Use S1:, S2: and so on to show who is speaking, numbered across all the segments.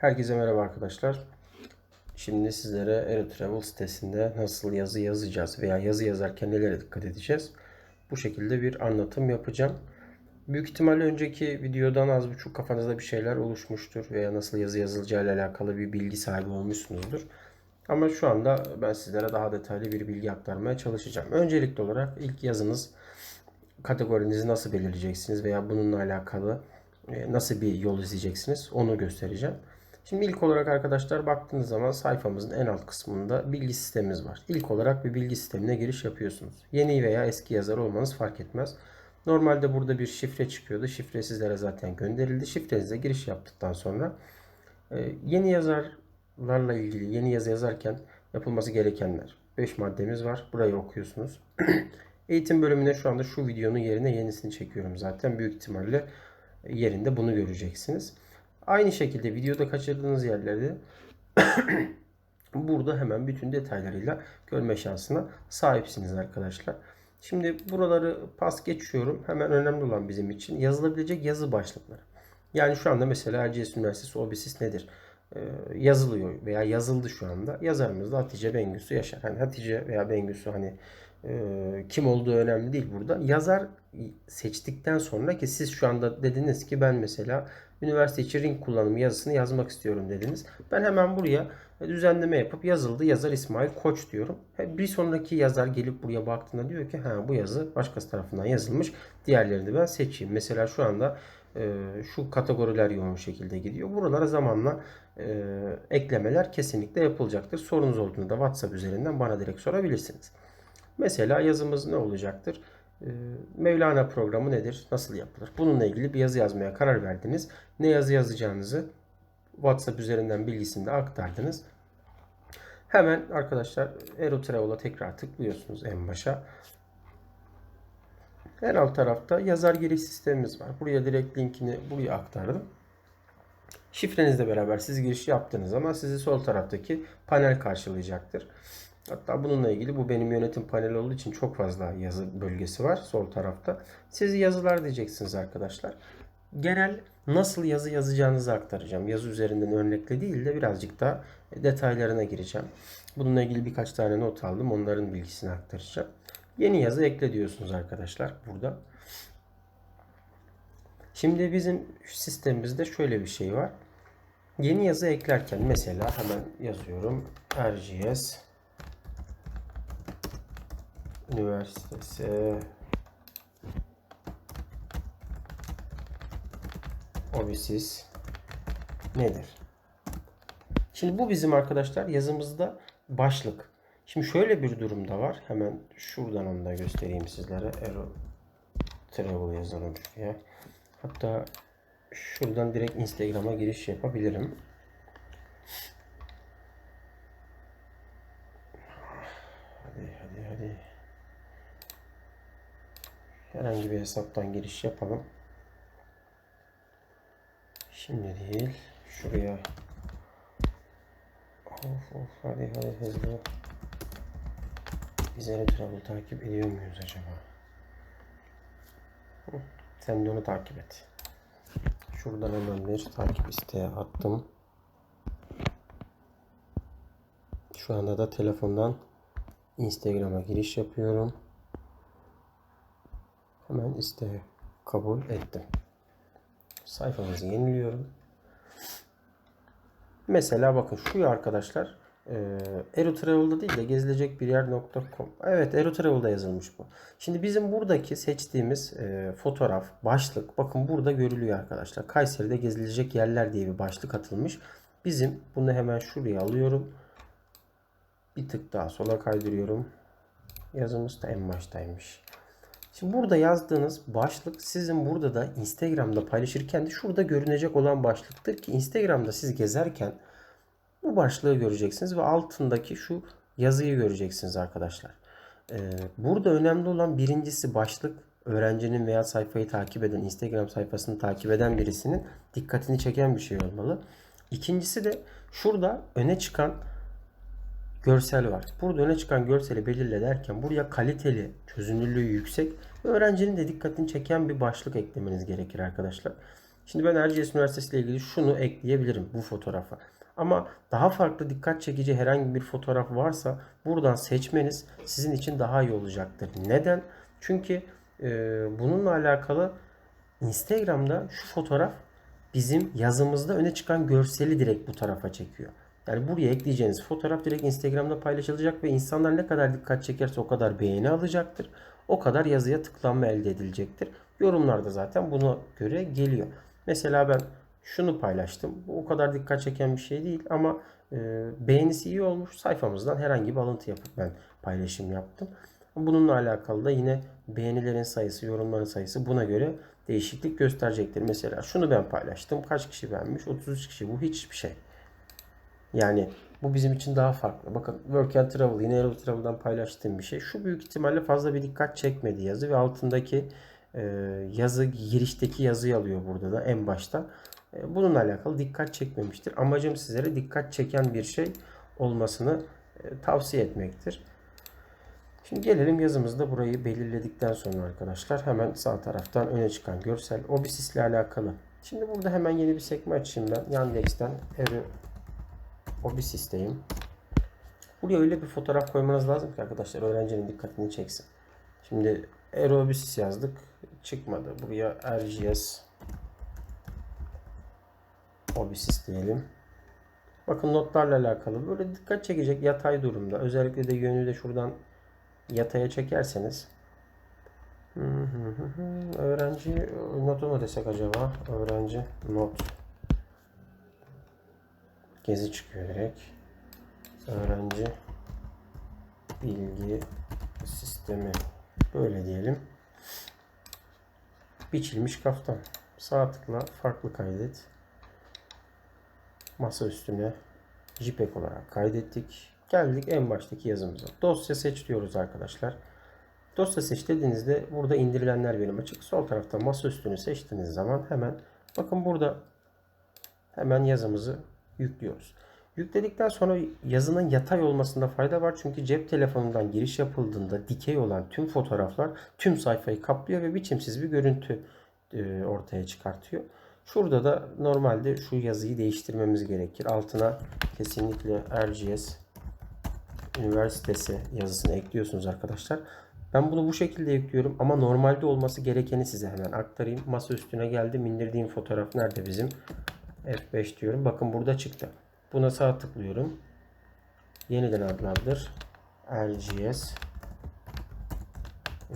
S1: Herkese merhaba arkadaşlar. Şimdi sizlere AeroTravel sitesinde nasıl yazı yazacağız veya yazı yazarken nelere dikkat edeceğiz? Bu şekilde bir anlatım yapacağım. Büyük ihtimalle önceki videodan az buçuk kafanızda bir şeyler oluşmuştur veya nasıl yazı yazılacağı ile alakalı bir bilgi sahibi olmuşsunuzdur. Ama şu anda ben sizlere daha detaylı bir bilgi aktarmaya çalışacağım. Öncelikli olarak ilk yazınız kategorinizi nasıl belirleyeceksiniz veya bununla alakalı e, nasıl bir yol izleyeceksiniz onu göstereceğim. Şimdi ilk olarak arkadaşlar baktığınız zaman sayfamızın en alt kısmında bilgi sistemimiz var. İlk olarak bir bilgi sistemine giriş yapıyorsunuz. Yeni veya eski yazar olmanız fark etmez. Normalde burada bir şifre çıkıyordu. Şifre sizlere zaten gönderildi. Şifrenize giriş yaptıktan sonra e, yeni yazarlarla ilgili yeni yazı yazarken yapılması gerekenler. 5 maddemiz var. Burayı okuyorsunuz. Eğitim bölümüne şu anda şu videonun yerine yenisini çekiyorum zaten. Büyük ihtimalle yerinde bunu göreceksiniz. Aynı şekilde videoda kaçırdığınız yerlerde burada hemen bütün detaylarıyla görme şansına sahipsiniz arkadaşlar. Şimdi buraları pas geçiyorum. Hemen önemli olan bizim için yazılabilecek yazı başlıkları. Yani şu anda mesela Erciyes Üniversitesi OBİSİS nedir? Ee, yazılıyor veya yazıldı şu anda. Yazarımız da Hatice Bengüsü Yaşar. Hani Hatice veya Bengüsü hani kim olduğu önemli değil burada. Yazar seçtikten sonra ki siz şu anda dediniz ki ben mesela üniversite için ring kullanımı yazısını yazmak istiyorum dediniz. Ben hemen buraya düzenleme yapıp yazıldı yazar İsmail Koç diyorum. Bir sonraki yazar gelip buraya baktığında diyor ki ha bu yazı başkası tarafından yazılmış. Diğerlerini ben seçeyim. Mesela şu anda şu kategoriler yoğun şekilde gidiyor. Buralara zamanla eklemeler kesinlikle yapılacaktır. Sorunuz olduğunda da WhatsApp üzerinden bana direkt sorabilirsiniz. Mesela yazımız ne olacaktır? Ee, Mevlana programı nedir? Nasıl yapılır? Bununla ilgili bir yazı yazmaya karar verdiniz. Ne yazı yazacağınızı WhatsApp üzerinden bilgisini de aktardınız. Hemen arkadaşlar AeroTravel'a tekrar tıklıyorsunuz en başa. En alt tarafta yazar giriş sistemimiz var. Buraya direkt linkini buraya aktardım. Şifrenizle beraber siz giriş yaptığınız zaman sizi sol taraftaki panel karşılayacaktır. Hatta bununla ilgili bu benim yönetim paneli olduğu için çok fazla yazı bölgesi var sol tarafta. Siz yazılar diyeceksiniz arkadaşlar. Genel nasıl yazı yazacağınızı aktaracağım. Yazı üzerinden örnekle değil de birazcık da detaylarına gireceğim. Bununla ilgili birkaç tane not aldım. Onların bilgisini aktaracağım. Yeni yazı ekle diyorsunuz arkadaşlar burada. Şimdi bizim sistemimizde şöyle bir şey var. Yeni yazı eklerken mesela hemen yazıyorum. RGS Üniversitesi Obisis nedir? Şimdi bu bizim arkadaşlar yazımızda başlık. Şimdi şöyle bir durumda var. Hemen şuradan onu da göstereyim sizlere. Aero Travel yazalım şuraya. Hatta şuradan direkt Instagram'a giriş yapabilirim. Hadi hadi hadi. Herhangi bir hesaptan giriş yapalım. Şimdi değil. Şuraya. Of of hadi hadi hızlı. Biz Travel takip ediyor muyuz acaba? Sen de onu takip et. Şuradan hemen bir takip isteği attım. Şu anda da telefondan Instagram'a giriş yapıyorum. Hemen isteği kabul ettim. Sayfamızı yeniliyorum. Mesela bakın şu arkadaşlar e, değil de gezilecek bir yer.com. Evet Aerotravel'da yazılmış bu. Şimdi bizim buradaki seçtiğimiz e, fotoğraf, başlık bakın burada görülüyor arkadaşlar. Kayseri'de gezilecek yerler diye bir başlık atılmış. Bizim bunu hemen şuraya alıyorum. Bir tık daha sola kaydırıyorum. Yazımız da en baştaymış. Şimdi burada yazdığınız başlık sizin burada da Instagram'da paylaşırken de şurada görünecek olan başlıktır ki Instagram'da siz gezerken bu başlığı göreceksiniz ve altındaki şu yazıyı göreceksiniz arkadaşlar. Ee, burada önemli olan birincisi başlık öğrencinin veya sayfayı takip eden, Instagram sayfasını takip eden birisinin dikkatini çeken bir şey olmalı. İkincisi de şurada öne çıkan görsel var. Burada öne çıkan görseli belirle derken buraya kaliteli, çözünürlüğü yüksek ve öğrencinin de dikkatini çeken bir başlık eklemeniz gerekir arkadaşlar. Şimdi ben Erciyes Üniversitesi ile ilgili şunu ekleyebilirim bu fotoğrafa. Ama daha farklı dikkat çekici herhangi bir fotoğraf varsa buradan seçmeniz sizin için daha iyi olacaktır. Neden? Çünkü e, bununla alakalı Instagram'da şu fotoğraf bizim yazımızda öne çıkan görseli direkt bu tarafa çekiyor. Yani buraya ekleyeceğiniz fotoğraf direkt Instagram'da paylaşılacak ve insanlar ne kadar dikkat çekerse o kadar beğeni alacaktır. O kadar yazıya tıklanma elde edilecektir. Yorumlarda zaten buna göre geliyor. Mesela ben şunu paylaştım. O kadar dikkat çeken bir şey değil ama e, beğenisi iyi olmuş. Sayfamızdan herhangi bir alıntı yapıp ben paylaşım yaptım. Bununla alakalı da yine beğenilerin sayısı, yorumların sayısı buna göre değişiklik gösterecektir. Mesela şunu ben paylaştım. Kaç kişi beğenmiş? 33 kişi. Bu hiçbir şey. Yani bu bizim için daha farklı. Bakın Work and Travel yine Aero Travel'dan paylaştığım bir şey. Şu büyük ihtimalle fazla bir dikkat çekmedi yazı ve altındaki e, yazı girişteki yazıyı alıyor burada da en başta. E, bununla alakalı dikkat çekmemiştir. Amacım sizlere dikkat çeken bir şey olmasını e, tavsiye etmektir. Şimdi gelelim yazımızda burayı belirledikten sonra arkadaşlar hemen sağ taraftan öne çıkan görsel Obisis ile alakalı. Şimdi burada hemen yeni bir sekme açayım ben. Yandex'ten Aero Obisis'teyim. Buraya öyle bir fotoğraf koymanız lazım ki arkadaşlar öğrencinin dikkatini çeksin. Şimdi Aerobisis yazdık. Çıkmadı. Buraya RGS Obisis diyelim. Bakın notlarla alakalı böyle dikkat çekecek yatay durumda. Özellikle de yönü de şuradan yataya çekerseniz öğrenci notu mu desek acaba? Öğrenci not gezi çıkıyor direkt. Öğrenci bilgi sistemi böyle diyelim. Biçilmiş kaftan. Sağ tıkla farklı kaydet. Masa üstüne JPEG olarak kaydettik. Geldik en baştaki yazımıza. Dosya seç diyoruz arkadaşlar. Dosya seç dediğinizde burada indirilenler benim açık. Sol tarafta masa üstünü seçtiğiniz zaman hemen bakın burada hemen yazımızı yüklüyoruz. Yükledikten sonra yazının yatay olmasında fayda var. Çünkü cep telefonundan giriş yapıldığında dikey olan tüm fotoğraflar tüm sayfayı kaplıyor ve biçimsiz bir görüntü e, ortaya çıkartıyor. Şurada da normalde şu yazıyı değiştirmemiz gerekir. Altına kesinlikle RGS Üniversitesi yazısını ekliyorsunuz arkadaşlar. Ben bunu bu şekilde yüklüyorum ama normalde olması gerekeni size hemen aktarayım. Masa üstüne geldim. indirdiğim fotoğraf nerede bizim? F5 diyorum. Bakın burada çıktı. Buna sağ tıklıyorum. Yeniden adlandır. RGS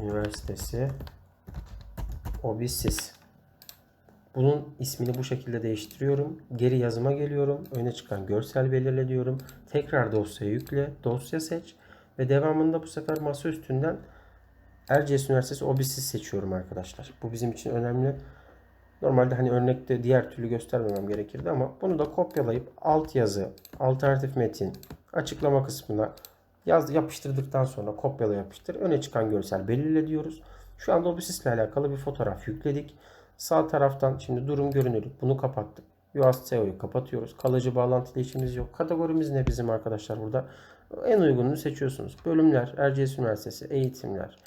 S1: Üniversitesi Obisis. Bunun ismini bu şekilde değiştiriyorum. Geri yazıma geliyorum. Öne çıkan görsel belirle diyorum. Tekrar dosya yükle. Dosya seç. Ve devamında bu sefer masa üstünden Erciyes Üniversitesi Obisis seçiyorum arkadaşlar. Bu bizim için önemli. Normalde hani örnekte diğer türlü göstermemem gerekirdi ama bunu da kopyalayıp alt yazı, alternatif metin, açıklama kısmına yaz yapıştırdıktan sonra kopyala yapıştır. Öne çıkan görsel belirle diyoruz. Şu anda Obisis ile alakalı bir fotoğraf yükledik. Sağ taraftan şimdi durum görünürlük bunu kapattık. UAS SEO'yu kapatıyoruz. Kalıcı bağlantı işimiz yok. Kategorimiz ne bizim arkadaşlar burada? En uygununu seçiyorsunuz. Bölümler, Erciyes Üniversitesi, eğitimler,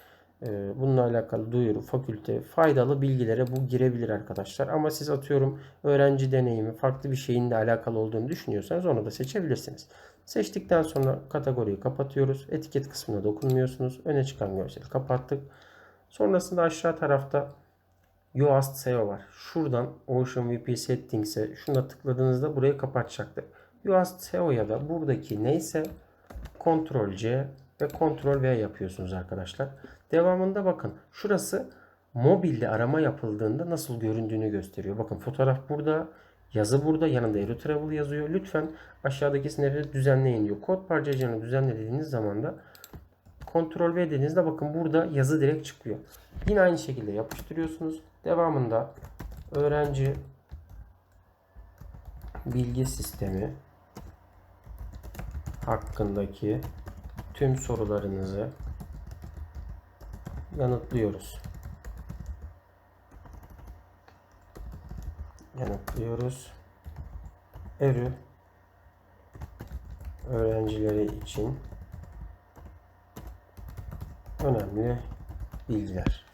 S1: bununla alakalı duyuru, fakülte, faydalı bilgilere bu girebilir arkadaşlar. Ama siz atıyorum öğrenci deneyimi, farklı bir şeyinle alakalı olduğunu düşünüyorsanız onu da seçebilirsiniz. Seçtikten sonra kategoriyi kapatıyoruz. Etiket kısmına dokunmuyorsunuz. Öne çıkan görseli kapattık. Sonrasında aşağı tarafta Yoast SEO var. Şuradan Ocean VP Settings'e şuna tıkladığınızda burayı kapatacaktır. Yoast SEO ya da buradaki neyse Ctrl C ve Ctrl V yapıyorsunuz arkadaşlar. Devamında bakın şurası mobilde arama yapıldığında nasıl göründüğünü gösteriyor. Bakın fotoğraf burada, yazı burada, yanında Aero Travel yazıyor. Lütfen aşağıdaki sinirleri düzenleyin diyor. Kod parçacığını düzenlediğiniz zaman da Ctrl V dediğinizde bakın burada yazı direkt çıkıyor. Yine aynı şekilde yapıştırıyorsunuz. Devamında öğrenci bilgi sistemi hakkındaki tüm sorularınızı yanıtlıyoruz. Yanıtlıyoruz. Erü öğrencileri için önemli bilgiler.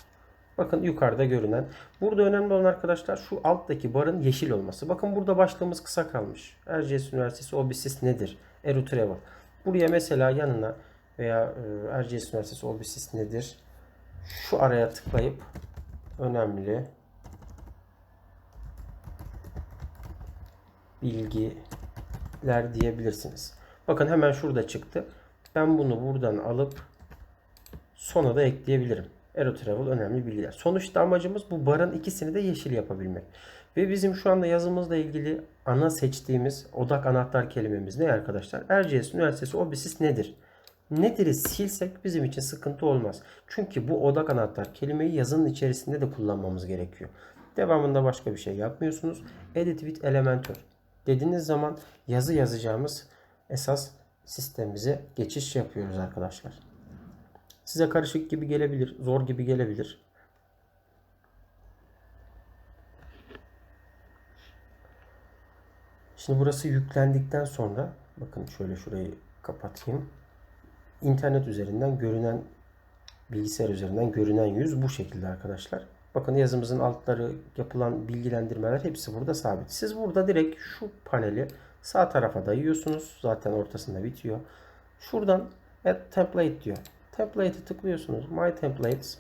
S1: Bakın yukarıda görünen. Burada önemli olan arkadaşlar şu alttaki barın yeşil olması. Bakın burada başlığımız kısa kalmış. Erciyes Üniversitesi OBİSİS nedir? Eru Travel. Buraya mesela yanına veya e, Erciyes Üniversitesi OBİSİS nedir? Şu araya tıklayıp önemli bilgiler diyebilirsiniz. Bakın hemen şurada çıktı. Ben bunu buradan alıp sona da ekleyebilirim. Aero Travel önemli bilgiler. Sonuçta amacımız bu barın ikisini de yeşil yapabilmek. Ve bizim şu anda yazımızla ilgili ana seçtiğimiz odak anahtar kelimemiz ne arkadaşlar? Erciyes Üniversitesi OBİSİS nedir? Nedir'i silsek bizim için sıkıntı olmaz. Çünkü bu odak anahtar kelimeyi yazının içerisinde de kullanmamız gerekiyor. Devamında başka bir şey yapmıyorsunuz. Edit with Elementor dediğiniz zaman yazı yazacağımız esas sistemimize geçiş yapıyoruz arkadaşlar. Size karışık gibi gelebilir, zor gibi gelebilir. Şimdi burası yüklendikten sonra bakın şöyle şurayı kapatayım. İnternet üzerinden görünen bilgisayar üzerinden görünen yüz bu şekilde arkadaşlar. Bakın yazımızın altları yapılan bilgilendirmeler hepsi burada sabit. Siz burada direkt şu paneli sağ tarafa dayıyorsunuz. Zaten ortasında bitiyor. Şuradan add template diyor. Template'i tıklıyorsunuz. My templates.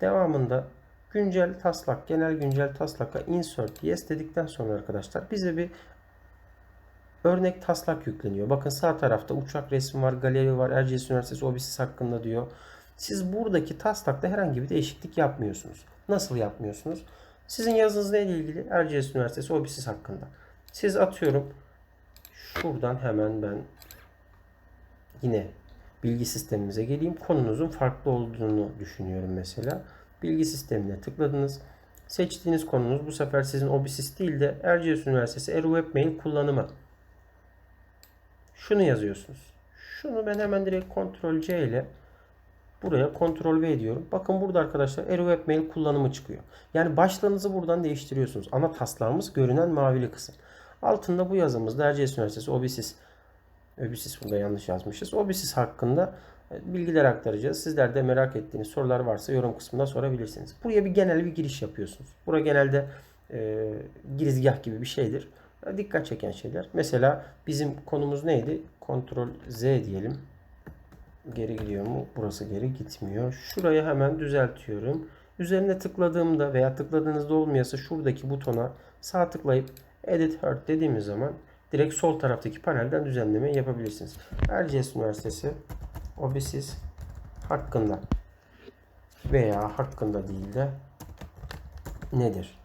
S1: Devamında güncel taslak, genel güncel taslaka insert yes dedikten sonra arkadaşlar bize bir örnek taslak yükleniyor. Bakın sağ tarafta uçak resmi var, galeri var, Erciyes Üniversitesi OBİSİS hakkında diyor. Siz buradaki taslakta herhangi bir değişiklik yapmıyorsunuz. Nasıl yapmıyorsunuz? Sizin yazınız neyle ilgili? Erciyes Üniversitesi OBİSİS hakkında. Siz atıyorum şuradan hemen ben yine bilgi sistemimize geleyim. Konunuzun farklı olduğunu düşünüyorum mesela. Bilgi sistemine tıkladınız. Seçtiğiniz konunuz bu sefer sizin OBİSİS değil de Erciyes Üniversitesi Eru Webmail kullanımı. Şunu yazıyorsunuz. Şunu ben hemen direkt Ctrl C ile buraya Ctrl V diyorum. Bakın burada arkadaşlar Eru Webmail kullanımı çıkıyor. Yani başlığınızı buradan değiştiriyorsunuz. Ana taslağımız görünen mavili kısım. Altında bu yazımızda Erciyes Üniversitesi OBİSİS OBİSİS burada yanlış yazmışız. OBİSİS hakkında e, bilgiler aktaracağız. Sizler de merak ettiğiniz sorular varsa yorum kısmında sorabilirsiniz. Buraya bir genel bir giriş yapıyorsunuz. Bura genelde e, girizgah gibi bir şeydir. Dikkat çeken şeyler. Mesela bizim konumuz neydi? Ctrl Z diyelim. Geri gidiyor mu? Burası geri gitmiyor. Şurayı hemen düzeltiyorum. Üzerine tıkladığımda veya tıkladığınızda olmuyorsa şuradaki butona sağ tıklayıp Edit Heart dediğimiz zaman direkt sol taraftaki panelden düzenleme yapabilirsiniz. Erciyes Üniversitesi OBİSİS hakkında veya hakkında değil de nedir?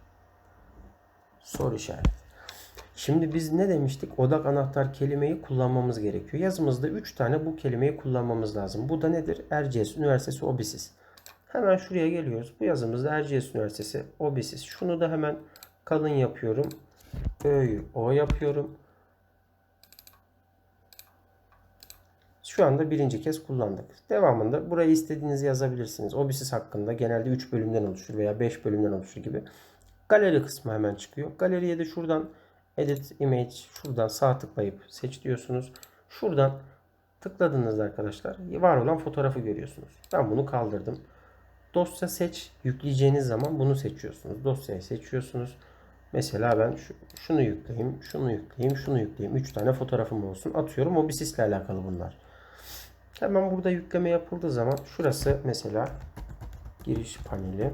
S1: Soru işareti. Şimdi biz ne demiştik? Odak anahtar kelimeyi kullanmamız gerekiyor. Yazımızda 3 tane bu kelimeyi kullanmamız lazım. Bu da nedir? Erciyes Üniversitesi OBİSİS. Hemen şuraya geliyoruz. Bu yazımızda Erciyes Üniversitesi OBİSİS. Şunu da hemen kalın yapıyorum. Ö'yü O yapıyorum. Şu anda birinci kez kullandık. Devamında buraya istediğinizi yazabilirsiniz. OBİSİS hakkında genelde 3 bölümden oluşur veya 5 bölümden oluşur gibi. Galeri kısmı hemen çıkıyor. Galeriye de şuradan Edit Image şuradan sağ tıklayıp seç diyorsunuz. Şuradan tıkladığınızda arkadaşlar var olan fotoğrafı görüyorsunuz. Ben bunu kaldırdım. Dosya seç yükleyeceğiniz zaman bunu seçiyorsunuz. Dosyayı seçiyorsunuz. Mesela ben şu, şunu yükleyeyim, şunu yükleyeyim, şunu yükleyeyim. 3 tane fotoğrafım olsun. Atıyorum OBİSİS ile alakalı bunlar. Hemen burada yükleme yapıldığı zaman şurası mesela giriş paneli.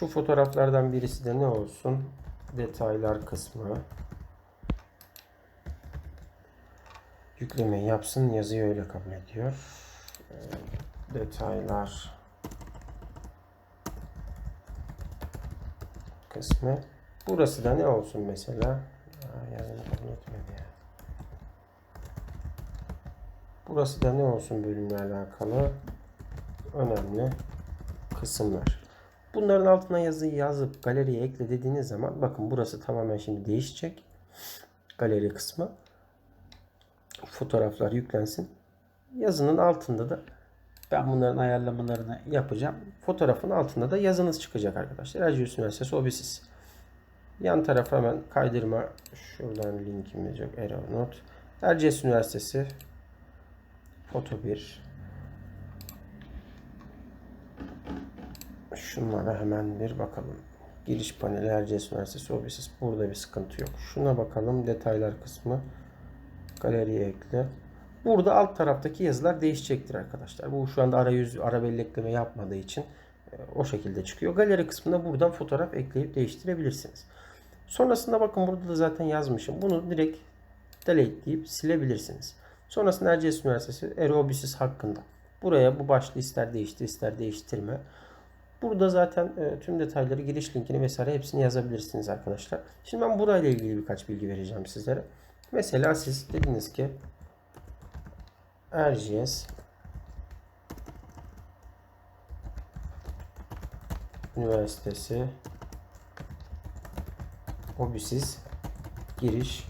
S1: Şu fotoğraflardan birisi de ne olsun? Detaylar kısmı. Yüklemeyi yapsın. Yazıyı öyle kabul ediyor. Ee, detaylar kısmı. Burası da ne olsun mesela? Yazını kabul etmedi ya. Burası da ne olsun bölümle alakalı? Önemli kısımlar. Bunların altına yazıyı yazıp galeriye ekle dediğiniz zaman bakın burası tamamen şimdi değişecek. Galeri kısmı. Fotoğraflar yüklensin. Yazının altında da ben bunların ayarlamalarını yapacağım. Fotoğrafın altında da yazınız çıkacak arkadaşlar. Erciyes Üniversitesi OBİSİS. Yan tarafa hemen kaydırma. Şuradan linkimiz yok. Error not. Erciyes Üniversitesi Foto 1 Şunlara hemen bir bakalım. Giriş paneli Erciyes Üniversitesi OBSIS. Burada bir sıkıntı yok. Şuna bakalım. Detaylar kısmı. Galeriye ekle. Burada alt taraftaki yazılar değişecektir arkadaşlar. Bu şu anda arayüz, ara bellekleme yapmadığı için e, o şekilde çıkıyor. Galeri kısmında buradan fotoğraf ekleyip değiştirebilirsiniz. Sonrasında bakın burada da zaten yazmışım. Bunu direkt delete deyip silebilirsiniz. Sonrasında Erciyes Üniversitesi Aerobüsüs hakkında. Buraya bu başlığı ister değiştir ister değiştirme. Burada zaten e, tüm detayları giriş linkini vesaire hepsini yazabilirsiniz arkadaşlar. Şimdi ben burayla ilgili birkaç bilgi vereceğim sizlere. Mesela siz dediniz ki Erciyes Üniversitesi OBİSİS giriş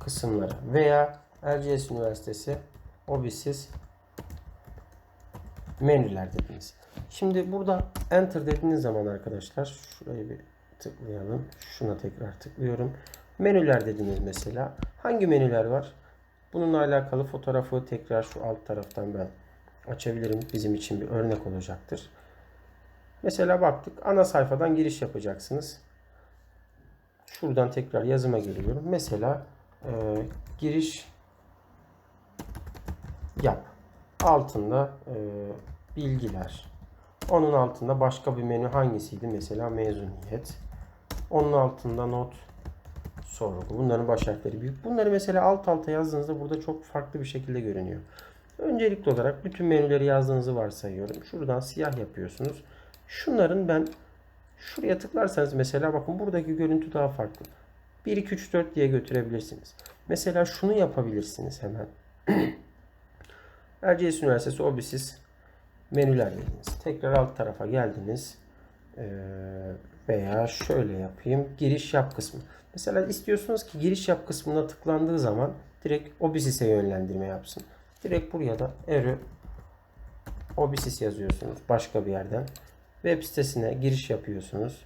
S1: kısımları veya Erciyes Üniversitesi OBİSİS menüler dediniz. Şimdi burada enter dediğiniz zaman arkadaşlar şurayı bir tıklayalım. Şuna tekrar tıklıyorum. Menüler dediniz mesela. Hangi menüler var? Bununla alakalı fotoğrafı tekrar şu alt taraftan ben açabilirim. Bizim için bir örnek olacaktır. Mesela baktık ana sayfadan giriş yapacaksınız. Şuradan tekrar yazıma geliyorum. Mesela e, giriş yap. Altında e, bilgiler. Onun altında başka bir menü hangisiydi? Mesela mezuniyet. Onun altında not sorgu. Bunların baş harfleri büyük. Bunları mesela alt alta yazdığınızda burada çok farklı bir şekilde görünüyor. Öncelikli olarak bütün menüleri yazdığınızı varsayıyorum. Şuradan siyah yapıyorsunuz. Şunların ben şuraya tıklarsanız mesela bakın buradaki görüntü daha farklı. 1 2 3 4 diye götürebilirsiniz. Mesela şunu yapabilirsiniz hemen. Erciyes Üniversitesi OBİSİS menüler dediniz. Tekrar alt tarafa geldiniz. Ee, veya şöyle yapayım. Giriş yap kısmı. Mesela istiyorsunuz ki giriş yap kısmına tıklandığı zaman direkt OBİSİS'e yönlendirme yapsın. Direkt buraya da Ero OBİSİS yazıyorsunuz başka bir yerden. Web sitesine giriş yapıyorsunuz.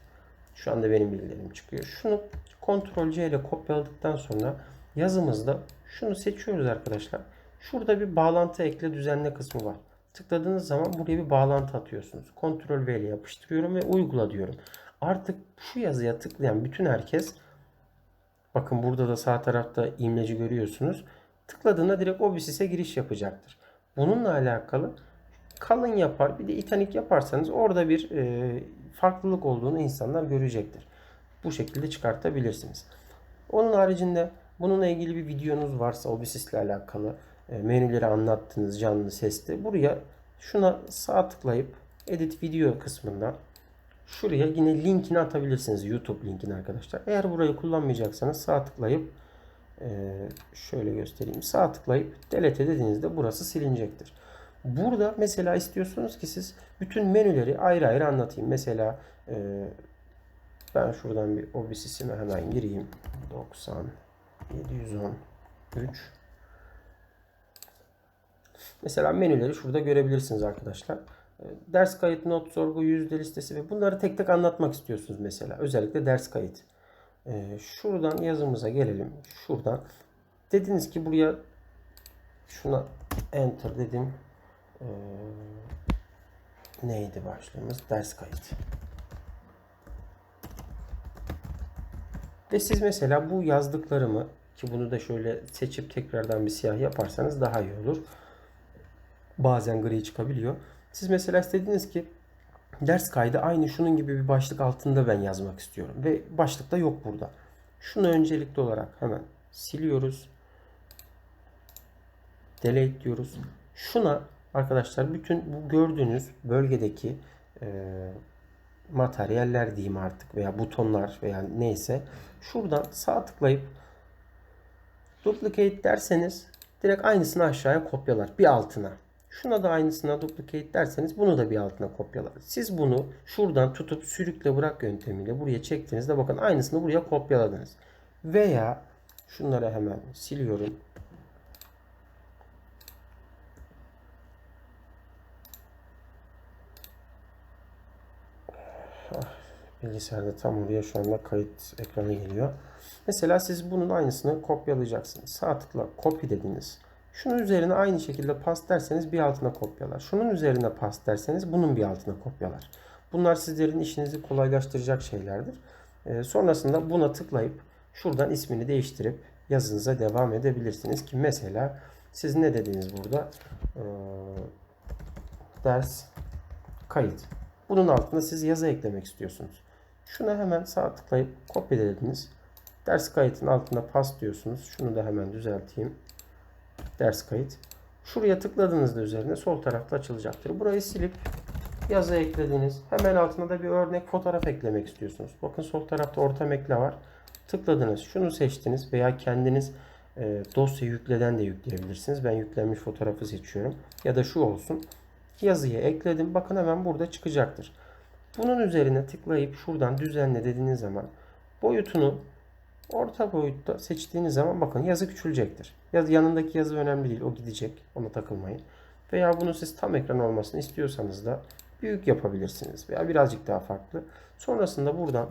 S1: Şu anda benim bilgilerim çıkıyor. Şunu Ctrl C ile kopyaladıktan sonra yazımızda şunu seçiyoruz arkadaşlar. Şurada bir bağlantı ekle düzenle kısmı var. Tıkladığınız zaman buraya bir bağlantı atıyorsunuz. Ctrl V ile yapıştırıyorum ve uygula diyorum. Artık şu yazıya tıklayan bütün herkes bakın burada da sağ tarafta imleci görüyorsunuz. Tıkladığında direkt OBS'e giriş yapacaktır. Bununla alakalı kalın yapar bir de itanik yaparsanız orada bir e, farklılık olduğunu insanlar görecektir. Bu şekilde çıkartabilirsiniz. Onun haricinde bununla ilgili bir videonuz varsa OBSIS ile alakalı menüleri anlattığınız canlı sesli buraya şuna sağ tıklayıp edit video kısmından şuraya yine linkini atabilirsiniz. YouTube linkini arkadaşlar. Eğer burayı kullanmayacaksanız sağ tıklayıp e, şöyle göstereyim. Sağ tıklayıp delete dediğinizde burası silinecektir. Burada mesela istiyorsunuz ki siz bütün menüleri ayrı ayrı anlatayım. Mesela e, ben şuradan bir OBS'ime hemen gireyim. 90 713 Mesela menüleri şurada görebilirsiniz arkadaşlar. E, ders kayıt, not sorgu, yüzde listesi ve bunları tek tek anlatmak istiyorsunuz mesela. Özellikle ders kayıt. E, şuradan yazımıza gelelim. Şuradan. Dediniz ki buraya şuna enter dedim. Ee, neydi başlığımız? Ders kayıt. Ve siz mesela bu yazdıklarımı ki bunu da şöyle seçip tekrardan bir siyah yaparsanız daha iyi olur. Bazen gri çıkabiliyor. Siz mesela istediniz ki ders kaydı aynı şunun gibi bir başlık altında ben yazmak istiyorum. Ve başlıkta yok burada. Şunu öncelikli olarak hemen siliyoruz. Delete diyoruz. Şuna arkadaşlar bütün bu gördüğünüz bölgedeki e, materyaller diyeyim artık veya butonlar veya neyse şuradan sağ tıklayıp duplicate derseniz direkt aynısını aşağıya kopyalar bir altına. Şuna da aynısına duplicate derseniz bunu da bir altına kopyalar. Siz bunu şuradan tutup sürükle bırak yöntemiyle buraya çektiğinizde bakın aynısını buraya kopyaladınız. Veya şunları hemen siliyorum. Bilgisayarda tam oraya şu anda kayıt ekranı geliyor. Mesela siz bunun aynısını kopyalayacaksınız. Sağ tıkla copy dediniz. Şunun üzerine aynı şekilde pas derseniz bir altına kopyalar. Şunun üzerine pas derseniz bunun bir altına kopyalar. Bunlar sizlerin işinizi kolaylaştıracak şeylerdir. Ee, sonrasında buna tıklayıp şuradan ismini değiştirip yazınıza devam edebilirsiniz ki mesela siz ne dediniz burada? Ee, ders kayıt. Bunun altına siz yazı eklemek istiyorsunuz. Şuna hemen sağ tıklayıp kopyaladınız. Ders kayıtın altına pas diyorsunuz. Şunu da hemen düzelteyim. Ders kayıt. Şuraya tıkladığınızda üzerine sol tarafta açılacaktır. Burayı silip yazı eklediniz. Hemen altına da bir örnek fotoğraf eklemek istiyorsunuz. Bakın sol tarafta ortam ekle var. Tıkladınız. Şunu seçtiniz veya kendiniz e, dosya yükleden de yükleyebilirsiniz. Ben yüklenmiş fotoğrafı seçiyorum. Ya da şu olsun. Yazıyı ekledim. Bakın hemen burada çıkacaktır. Bunun üzerine tıklayıp şuradan düzenle dediğiniz zaman boyutunu orta boyutta seçtiğiniz zaman bakın yazı küçülecektir. Yaz, yanındaki yazı önemli değil. O gidecek. Ona takılmayın. Veya bunu siz tam ekran olmasını istiyorsanız da büyük yapabilirsiniz. Veya birazcık daha farklı. Sonrasında buradan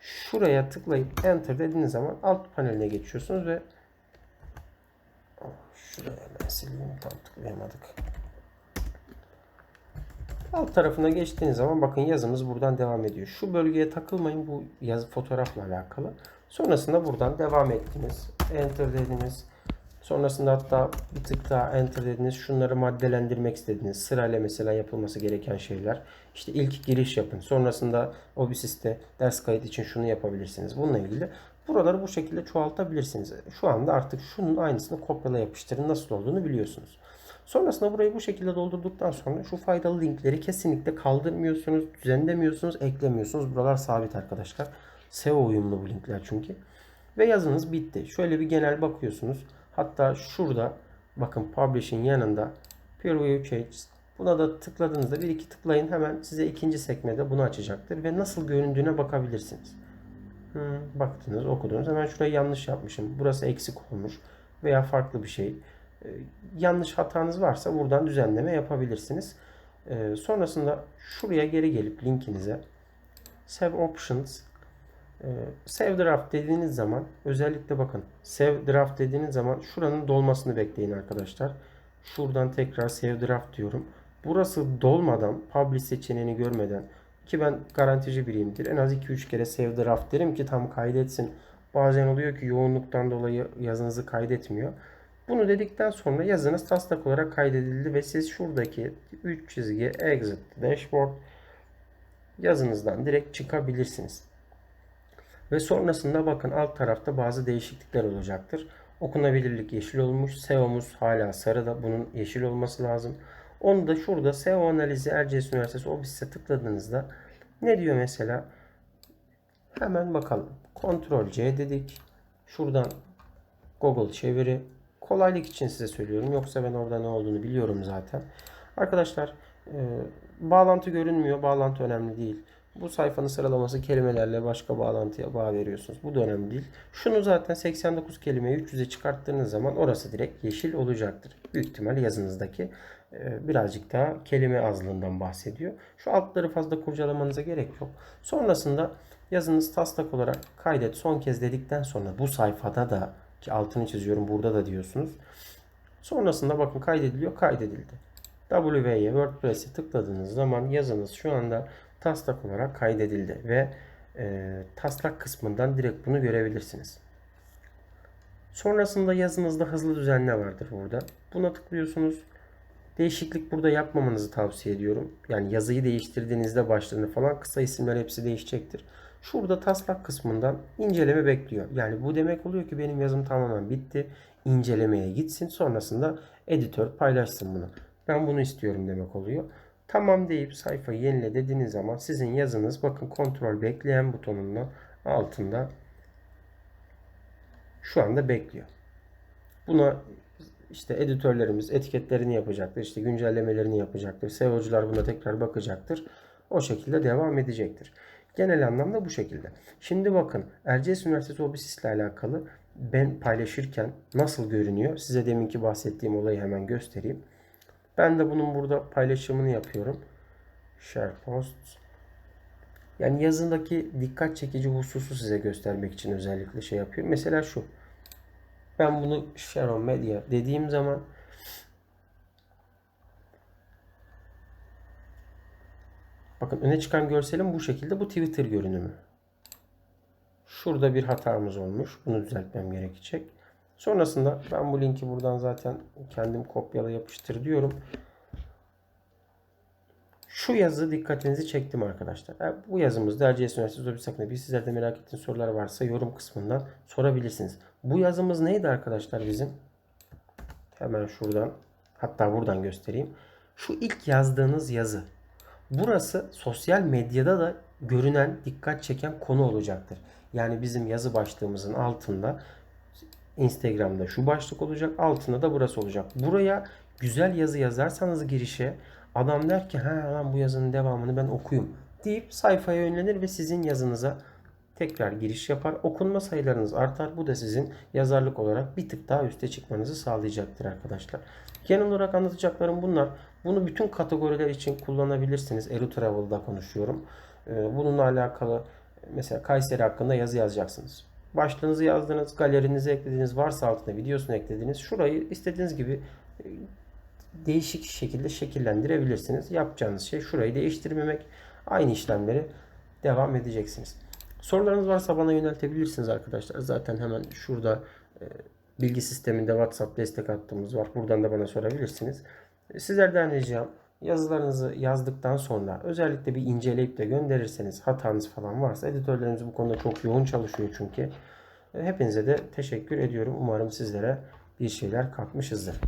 S1: şuraya tıklayıp enter dediğiniz zaman alt paneline geçiyorsunuz ve şuraya hemen sileyim. Tam tıklayamadık. Alt tarafına geçtiğiniz zaman bakın yazımız buradan devam ediyor. Şu bölgeye takılmayın bu yazı fotoğrafla alakalı. Sonrasında buradan devam ettiniz. Enter dediniz. Sonrasında hatta bir tık daha enter dediniz. Şunları maddelendirmek istediniz. Sırayla mesela yapılması gereken şeyler. İşte ilk giriş yapın. Sonrasında OBS'te ders kayıt için şunu yapabilirsiniz. Bununla ilgili buraları bu şekilde çoğaltabilirsiniz. Şu anda artık şunun aynısını kopyala yapıştırın nasıl olduğunu biliyorsunuz. Sonrasında burayı bu şekilde doldurduktan sonra şu faydalı linkleri kesinlikle kaldırmıyorsunuz, düzenlemiyorsunuz, eklemiyorsunuz. Buralar sabit arkadaşlar. SEO uyumlu bu linkler çünkü. Ve yazınız bitti. Şöyle bir genel bakıyorsunuz. Hatta şurada bakın Publish'in yanında Preview Changes. Buna da tıkladığınızda bir iki tıklayın hemen size ikinci sekmede bunu açacaktır. Ve nasıl göründüğüne bakabilirsiniz. Hmm, baktınız okudunuz. Hemen şurayı yanlış yapmışım. Burası eksik olmuş. Veya farklı bir şey. Ee, yanlış hatanız varsa buradan düzenleme yapabilirsiniz. Ee, sonrasında şuraya geri gelip linkinize Save Options Save Draft dediğiniz zaman özellikle bakın Save Draft dediğiniz zaman şuranın dolmasını bekleyin arkadaşlar. Şuradan tekrar Save Draft diyorum. Burası dolmadan Publish seçeneğini görmeden ki ben garantici biriyimdir. En az 2-3 kere Save Draft derim ki tam kaydetsin. Bazen oluyor ki yoğunluktan dolayı yazınızı kaydetmiyor. Bunu dedikten sonra yazınız taslak olarak kaydedildi ve siz şuradaki 3 çizgi Exit Dashboard yazınızdan direkt çıkabilirsiniz. Ve sonrasında bakın alt tarafta bazı değişiklikler olacaktır. Okunabilirlik yeşil olmuş. SEO'muz hala sarıda. Bunun yeşil olması lazım. Onu da şurada SEO analizi Erciyes Üniversitesi OBİS'e tıkladığınızda ne diyor mesela? Hemen bakalım. Ctrl C dedik. Şuradan Google çeviri. Kolaylık için size söylüyorum. Yoksa ben orada ne olduğunu biliyorum zaten. Arkadaşlar e, bağlantı görünmüyor. Bağlantı önemli değil. Bu sayfanın sıralaması kelimelerle başka bağlantıya bağ veriyorsunuz. Bu da önemli değil. Şunu zaten 89 kelimeyi 300'e çıkarttığınız zaman orası direkt yeşil olacaktır. Büyük ihtimal yazınızdaki e, birazcık daha kelime azlığından bahsediyor. Şu altları fazla kurcalamanıza gerek yok. Sonrasında yazınız taslak olarak kaydet son kez dedikten sonra bu sayfada da ki altını çiziyorum burada da diyorsunuz. Sonrasında bakın kaydediliyor kaydedildi. WW'ye WordPress'e tıkladığınız zaman yazınız şu anda taslak olarak kaydedildi ve e, taslak kısmından direkt bunu görebilirsiniz. Sonrasında yazınızda hızlı düzenle vardır burada. Buna tıklıyorsunuz. Değişiklik burada yapmamanızı tavsiye ediyorum. Yani yazıyı değiştirdiğinizde başlığını falan kısa isimler hepsi değişecektir. Şurada taslak kısmından inceleme bekliyor. Yani bu demek oluyor ki benim yazım tamamen bitti. İncelemeye gitsin. Sonrasında editör paylaşsın bunu. Ben bunu istiyorum demek oluyor. Tamam deyip sayfayı yenile dediğiniz zaman sizin yazınız bakın kontrol bekleyen butonunun altında şu anda bekliyor. Buna işte editörlerimiz etiketlerini yapacaktır. işte güncellemelerini yapacaktır. SEO'cular buna tekrar bakacaktır. O şekilde devam edecektir. Genel anlamda bu şekilde. Şimdi bakın Erciyes Üniversitesi OBİSİS ile alakalı ben paylaşırken nasıl görünüyor? Size deminki bahsettiğim olayı hemen göstereyim. Ben de bunun burada paylaşımını yapıyorum. Share post. Yani yazındaki dikkat çekici hususu size göstermek için özellikle şey yapıyorum. Mesela şu. Ben bunu share on media dediğim zaman Bakın öne çıkan görselim bu şekilde. Bu Twitter görünümü. Şurada bir hatamız olmuş. Bunu düzeltmem gerekecek. Sonrasında ben bu linki buradan zaten kendim kopyala yapıştır diyorum. Şu yazı dikkatinizi çektim arkadaşlar. Yani bu yazımızda Erciyes Üniversitesi Zobis hakkında bir sizlerde merak ettiğiniz sorular varsa yorum kısmından sorabilirsiniz. Bu yazımız neydi arkadaşlar bizim? Hemen şuradan hatta buradan göstereyim. Şu ilk yazdığınız yazı. Burası sosyal medyada da görünen, dikkat çeken konu olacaktır. Yani bizim yazı başlığımızın altında Instagram'da şu başlık olacak, altında da burası olacak. Buraya güzel yazı yazarsanız girişe adam der ki ha lan bu yazının devamını ben okuyayım deyip sayfaya yönlenir ve sizin yazınıza tekrar giriş yapar. Okunma sayılarınız artar. Bu da sizin yazarlık olarak bir tık daha üste çıkmanızı sağlayacaktır arkadaşlar. Genel olarak anlatacaklarım bunlar. Bunu bütün kategoriler için kullanabilirsiniz. Eru Travel'da konuşuyorum. Ee, Bununla alakalı mesela Kayseri hakkında yazı yazacaksınız. Başlığınızı yazdınız, galerinize eklediniz, varsa altına videosunu eklediniz. Şurayı istediğiniz gibi e, değişik şekilde şekillendirebilirsiniz. Yapacağınız şey şurayı değiştirmemek. Aynı işlemleri devam edeceksiniz. Sorularınız varsa bana yöneltebilirsiniz arkadaşlar. Zaten hemen şurada e, bilgi sisteminde WhatsApp destek hattımız var. Buradan da bana sorabilirsiniz. Sizlerden ricam yazılarınızı yazdıktan sonra özellikle bir inceleyip de gönderirseniz hatanız falan varsa editörlerimiz bu konuda çok yoğun çalışıyor çünkü. Hepinize de teşekkür ediyorum. Umarım sizlere bir şeyler katmışızdır.